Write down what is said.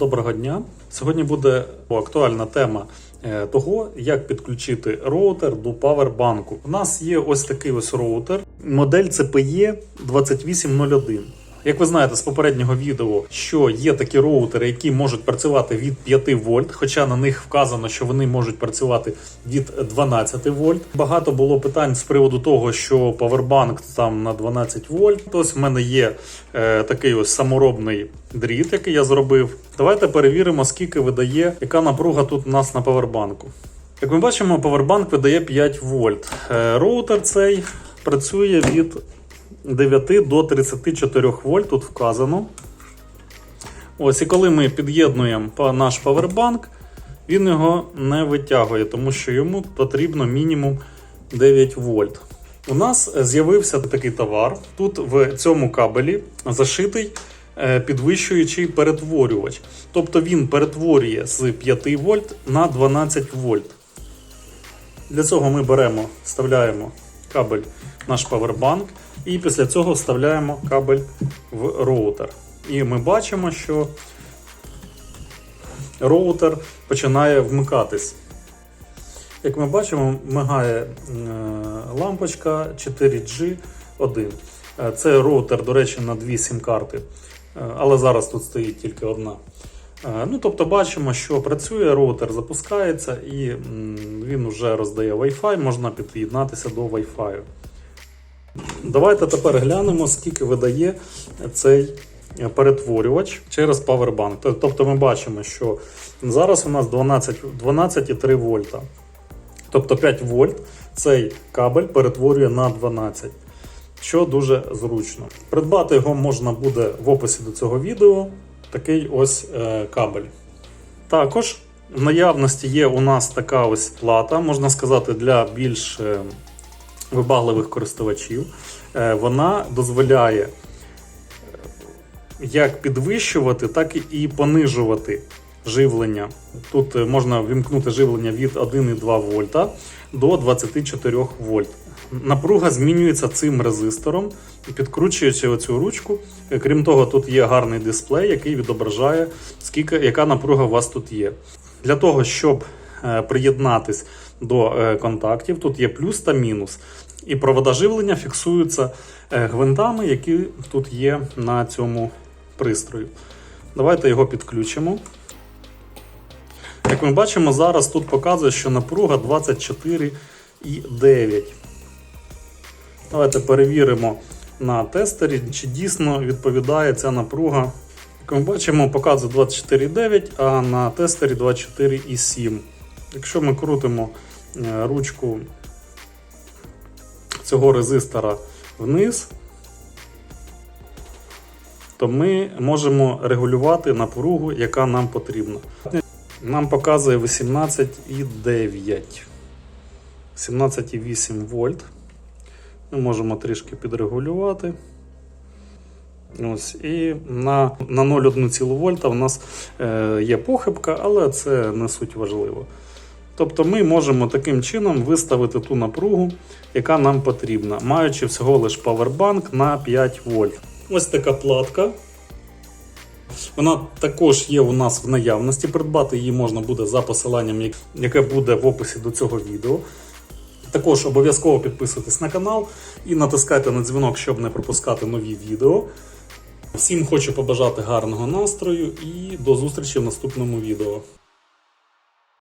Доброго дня. Сьогодні буде актуальна тема е, того, як підключити роутер до павербанку. У нас є ось такий ось роутер, модель CPE 2801. Як ви знаєте з попереднього відео, що є такі роутери, які можуть працювати від 5 вольт, хоча на них вказано, що вони можуть працювати від 12 вольт. Багато було питань з приводу того, що павербанк там на 12 вольт. Ось в мене є е, такий ось саморобний дріт, який я зробив. Давайте перевіримо, скільки видає, яка напруга тут у нас на павербанку. Як ми бачимо, павербанк видає 5 вольт. Е, Роутер цей працює від 9 до 34 вольт, тут вказано. Ось, і коли ми під'єднуємо наш павербанк, він його не витягує, тому що йому потрібно мінімум 9 вольт. У нас з'явився такий товар. Тут в цьому кабелі зашитий е, підвищуючий перетворювач. Тобто він перетворює з 5 вольт на 12 вольт. Для цього ми беремо, вставляємо кабель наш павербанк, і після цього вставляємо кабель в роутер. І ми бачимо, що роутер починає вмикатись. Як ми бачимо, мигає е, лампочка 4G1. Е, Це роутер, до речі, на дві сім-карти. Е, Але зараз тут стоїть тільки одна. Ну, тобто бачимо, що працює, роутер запускається і він вже роздає Wi-Fi, можна під'єднатися до Wi-Fi. Давайте тепер глянемо, скільки видає цей перетворювач через Powerbank. Тобто ми бачимо, що зараз у нас 12 12,3 вольта. Тобто 5 вольт цей кабель перетворює на 12, що дуже зручно. Придбати його можна буде в описі до цього відео. Такий ось е, кабель. Також в наявності є у нас така ось плата, можна сказати, для більш е, вибагливих користувачів. Е, Вона дозволяє е, як підвищувати, так і понижувати живлення. Тут е, можна вімкнути живлення від 1,2 вольта до 24 вольт. Напруга змінюється цим резистором, підкручуючи оцю ручку. Крім того, тут є гарний дисплей, який відображає, скільки, яка напруга у вас тут є. Для того, щоб приєднатись до контактів, тут є плюс та мінус. І провода живлення фіксуються е, гвинтами, які тут є на цьому пристрої. Давайте його підключимо. Як ми бачимо, зараз тут показує, що напруга 24,9. Давайте перевіримо на тестері, чи дійсно відповідає ця напруга. Як ми бачимо, показує 24,9, а на тестері 24,7. Якщо ми крутимо е, ручку цього резистора вниз, то ми можемо регулювати напругу, яка нам потрібна. Нам показує 18,9. 17,8 вольт. Ми можемо трішки підрегулювати. Ось, і на, на 0,1 вольта у нас е, є похибка, але це не суть важливо. Тобто ми можемо таким чином виставити ту напругу, яка нам потрібна, маючи всього лише павербанк на 5 вольт. Ось така платка. Вона також є у нас в наявності. Придбати її можна буде за посиланням, яке буде в описі до цього відео. Також обов'язково підписуйтесь на канал і натискайте на дзвінок, щоб не пропускати нові відео. Всім хочу побажати гарного настрою і до зустрічі в наступному відео.